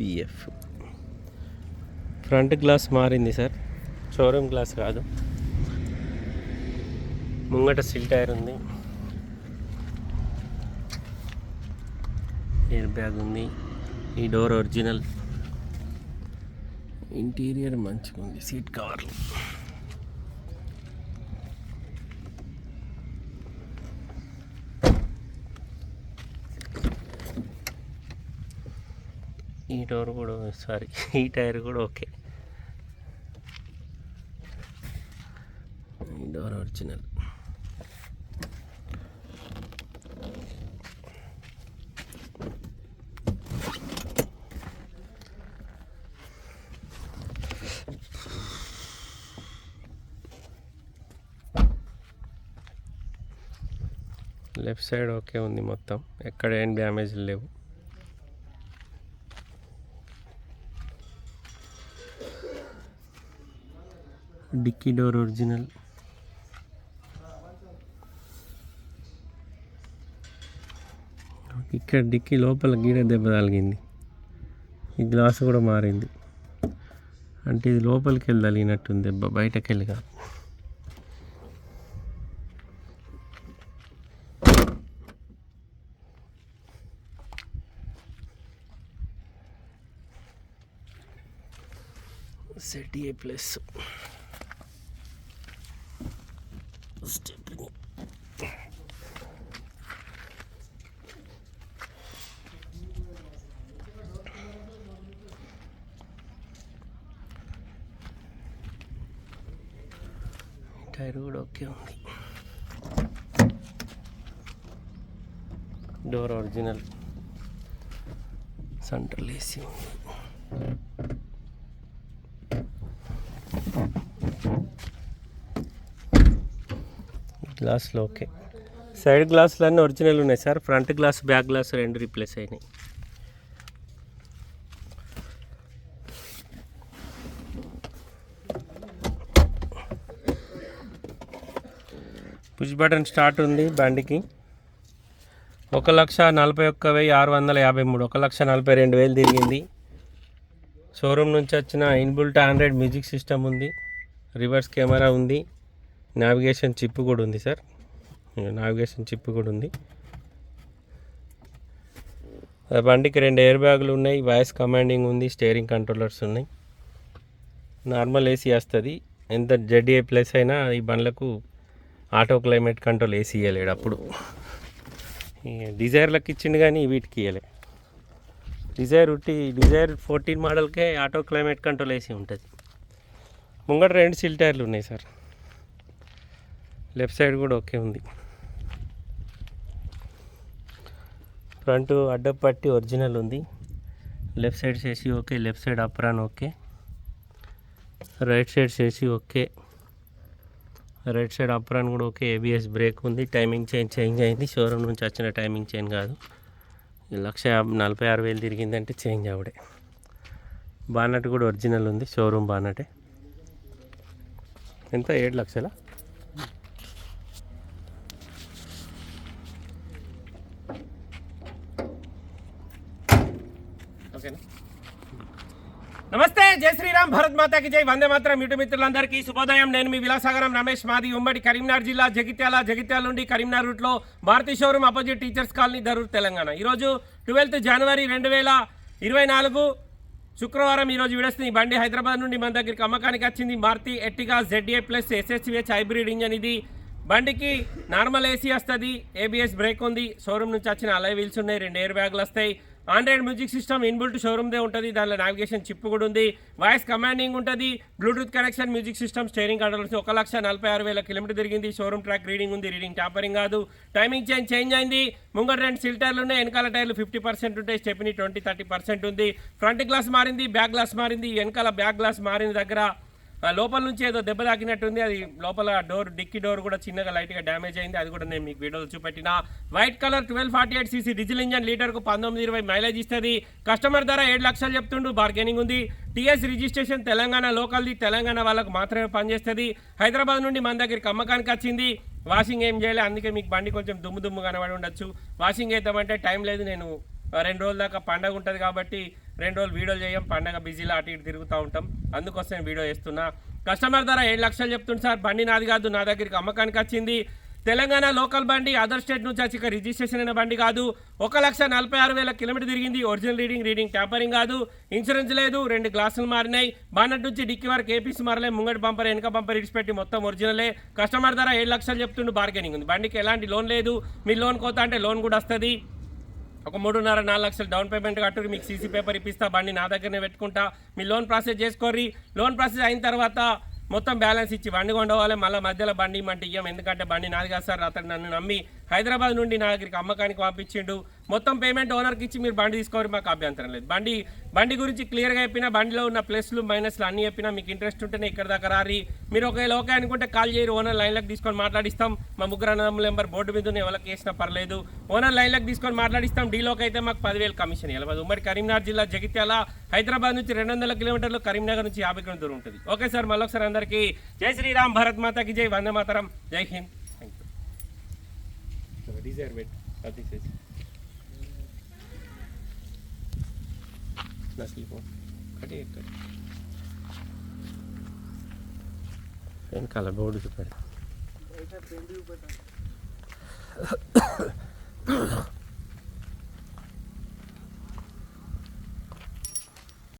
BF front glass మారింది sir. Showroom glass కాదు. ముంగట సిల్ టైర్ ఉంది. ఎయిర్ బ్యాగ్ ఉంది. ఈ డోర్ ఒరిజినల్ ఇంటీరియర్ మంచిగా ఉంది సీట్ కవర్లు ఈ డోర్ కూడా సారీ ఈ టైర్ కూడా ఓకే. ఈ door original left side okay ఉంది మొత్తం. ఎక్కడ ఏం డ్యామేజ్ లేవు. Dickey door original. ఇక్కడ డిక్కీ లోపల గీడ దెబ్బ తగిలింది. ఈ గ్లాస్ కూడా మారింది. అంటే ఇది లోపలికి వెళ్ళి తగిలినట్టుంది దెబ్బ బయటకు వెళ్ళి కాదు. Set A plus. Stepney tyre కూడా ఓకే ఉంది డోర్ ఒరిజినల్ సెంట్రల్ ఏసీ ఉంది గ్లాసులు ఓకే సైడ్ గ్లాసులు అన్నీ ఒరిజినల్ ఉన్నాయి sir. Front glass back glass రెండు రీప్లేస్ అయినాయి. పుష్ బటన్ స్టార్ట్ ఉంది బండికి. ఒక లక్ష నలభై ఒక్క వెయ్యి ఆరు వందల యాభై మూడు. ఒక లక్ష నలభై రెండు వేలు తిరిగింది. షోరూమ్ నుంచి వచ్చిన ఇన్బుల్ట్ ఆండ్రాయిడ్ మ్యూజిక్ సిస్టమ్ ఉంది. రివర్స్ కెమెరా ఉంది. నావిగేషన్ చిప్ కూడా ఉంది సార్ నావిగేషన్ చిప్ కూడా ఉంది. ఆ బండికి రెండు ఎయిర్ బ్యాగులు ఉన్నాయి వాయిస్ కమాండింగ్ ఉంది స్టీరింగ్ కంట్రోలర్స్ ఉన్నాయి. నార్మల్ ఏసీ వస్తుంది. ఎంత జెడ్ఏ ప్లస్ అయినా ఈ బండ్లకు ఆటో క్లైమేట్ కంట్రోల్ ఏసీ ఇవ్వలేడు అప్పుడు. డిజైర్లకు ఇచ్చిండు కానీ వీటికి ఇవ్వలే డిజైర్ ఉట్టి డిజైర్ ఫోర్టీన్ మోడల్కే ఆటో క్లైమేట్ కంట్రోల్ ఏసీ ఉంటుంది. ముంగట రెండు సిల్ టైర్లు ఉన్నాయి సార్ లెఫ్ట్ సైడ్ కూడా ఓకే ఉంది. ఫ్రంట్ అడ్డపట్టి ఒరిజినల్ ఉంది. లెఫ్ట్ సైడ్ చేసి okay left side apron okay. Right side చేసి ఓకే. రైట్ సైడ్ అప్రాన్ కూడా ఓకే ఏబిఎస్ బ్రేక్ ఉంది. టైమింగ్ చైన్ చేంజ్ అయింది. షోరూమ్ నుంచి వచ్చిన టైమింగ్ చైన్ కాదు. లక్ష నలభై ఆరు వేలు తిరిగిందంటే చేంజ్ ఆవిడే బానట్ కూడా ఒరిజినల్ ఉంది షోరూమ్ బానటే. ఎంత? ఏడు లక్షలా ఓకేనా నమస్తే జై శ్రీరామ్ భరత్ మాతాకి జై. వందే మాత్రం. ఇటు మిత్రులందరికీ శుభోదయం. నేను మీ విలాసాగరం రమేష్. మాది ఉమ్మడి కరీంనగర్ జిల్లా జగిత్యాల జగిత్యాల నుండి కరీంనగర్ రూట్లో Bharathi showroom opposite teachers colony Darur Telangana. ఈరోజు ట్వెల్త్ జనవరి రెండు వేల ఇరవై నాలుగు శుక్రవారం ఈరోజు విడస్తుంది ఈ బండి హైదరాబాద్ నుండి మన దగ్గరికి అమ్మకానికి వచ్చింది Maruti Ertiga ZA plus SSVH hybrid engine ఇది. బండికి నార్మల్ ఏసీ వస్తుంది. ఏబిఎస్ బ్రేక్ ఉంది. షోరూమ్ నుంచి వచ్చిన అలై వీల్స్ ఉన్నాయి. రెండు ఎయిర్ బ్యాగులు వస్తాయి. ఆండ్రాయిడ్ మ్యూజిక్ సిస్టమ్ ఇన్బుల్ట్ షోరూమ్దే ఉంటుంది దానిలో నావిగేషన్ చిప్ కూడా ఉంది. వాయిస్ కమాండింగ్ ఉంటుంది bluetooth connection music system steering controls ఒక లక్ష నలభై ఆరు వేల కిలోమీటర్ తిరిగింది షోరూమ్ ట్రాక్ రీడింగ్ ఉంది రీడింగ్ టాపరింగ్ కాదు. టైమింగ్ చేంజ్ చేంజ్ అయింది. ముంగట రెండు సిల్ టైర్లు ఉన్నాయి వెనకాల టైర్లు ఫిఫ్టీ పర్సెంట్ ఉంటాయి స్టెప్ని ట్వంటీ థర్టీ పర్సెంట్ ఉంది. ఫ్రంట్ గ్లాస్ మారింది బ్యాక్ గ్లాస్ మారింది వెనకాల బ్యాక్ గ్లాస్ మారిన దగ్గర లోపల నుంచి ఏదో దెబ్బ తాకినట్టుంది. అది లోపల డోర్ డిక్కీ డోర్ కూడా చిన్నగా లైట్గా డ్యామేజ్ అయింది. అది కూడా నేను మీకు వీడియోలో చూపెట్టిన. White colour twelve forty eight CC diesel engine లీటర్కు పంతొమ్మిది ఇరవై మైలేజ్ ఇస్తుంది. కస్టమర్ ధర ఏడు లక్షలు చెప్తుండు. బార్గెనింగ్ ఉంది. టీఎస్ రిజిస్ట్రేషన్ తెలంగాణ లోకల్ది. తెలంగాణ వాళ్ళకు మాత్రమే పనిచేస్తుంది. హైదరాబాద్ నుండి మన దగ్గరికి అమ్మకానికి వచ్చింది. వాషింగ్ ఏం చేయలే. అందుకే మీకు బండి కొంచెం దుమ్ము దుమ్ము కనబడి ఉండొచ్చు. వాషింగ్ అవుతామంటే టైం లేదు. నేను రెండు రోజుల దాకా పండగ ఉంటుంది కాబట్టి రెండు రోజులు వీడియోలు చేయం పండగ బిజీలో అటు ఇటు తిరుగుతూ ఉంటాం. అందుకోసం నేను వీడియో చేస్తున్నా. కస్టమర్ ధర ఏడు లక్షలు చెప్తుంది సార్. బండి నాది కాదు నా దగ్గరికి అమ్మకానికి వచ్చింది. తెలంగాణ లోకల్ బండి అదర్ స్టేట్ నుంచి వచ్చి రిజిస్ట్రేషన్ అయిన బండి కాదు. ఒక లక్ష నలభై ఆరు వేల కిలోమీటర్ తిరిగింది. ఒరిజినల్ రీడింగ్ రీడింగ్ ట్యాంపరింగ్ కాదు. ఇన్సూరెన్స్ లేదు రెండు గ్లాసులు మారినాయి. బానట్ నుంచి డిక్కి వరకు ఏపీసీ మారలే ముంగటి బంపర్ వెనక బంపర్ ఇడిచిపెట్టి మొత్తం ఒరిజినలే. కస్టమర్ ధర ఏడు లక్షలు చెప్తుండు బార్గెనింగ్ ఉంది. బండికి ఎలాంటి లోన్ లేదు. మీ లోన్ కోత అంటే లోన్ కూడా వస్తుంది. ఒక మూడున్నర నాలుగు లక్షలు డౌన్ పేమెంట్ కట్టుకుని మీకు సీసీ పేపర్ ఇప్పిస్తా బండి నా దగ్గరనే పెట్టుకుంటా. మీ లోన్ ప్రాసెస్ చేసుకోర్రి. లోన్ ప్రాసెస్ అయిన తర్వాత మొత్తం బ్యాలెన్స్ ఇచ్చి బండి కొండవాలి మళ్ళీ మధ్యలో బండి ఇమ్మంటే ఇయ్యం. ఎందుకంటే బండి నాది కాదు సార్ అతను నన్ను నమ్మి హైదరాబాద్ నుండి నా దగ్గరికి అమ్మకానికి పంపించిండు. మొత్తం పేమెంట్ ఓనర్కి ఇచ్చి మీరు బండి తీసుకోవాలి మాకు అభ్యంతరం లేదు. బండి బండి గురించి క్లియర్గా చెప్పినా బండిలో ఉన్న ప్లస్లు మైనస్లు అన్నీ చెప్పినా మీకు ఇంట్రెస్ట్ ఉంటేనే ఇక్కడ దాకా రారి. మీరు ఒకవేళ ఓకే అనుకుంటే కాల్ చేయరు ఓనర్ లైన్లకు తీసుకొని మాట్లాడిస్తాం. మా ముగ్గురు అన్నదమ్ముల నెంబర్ బోర్డు మీద ఎవరికి వేసినా పర్లేదు. ఓనర్ లైన్లకు తీసుకొని మాట్లాడిస్తాం డీలోకి అయితే మాకు పదివేలు కమిషన్ ఇవ్వలేదు ఉమ్మడి కరీంనగర్ జిల్లా జగిత్యాల హైదరాబాద్ నుంచి రెండు వందల కిలోమీటర్లు కరీంనగర్ నుంచి యాభై కిలోమీటర్లు ఉంటుంది. ఓకే సార్ మళ్ళొకసారి అందరికీ జై శ్రీరామ్ భారత్ మాతాకి జై వందే మాతరం. జై Hind. reserved offices. Nasli po. Kati ekta. Pen kala board ke par. এটা পেন্ডি উপর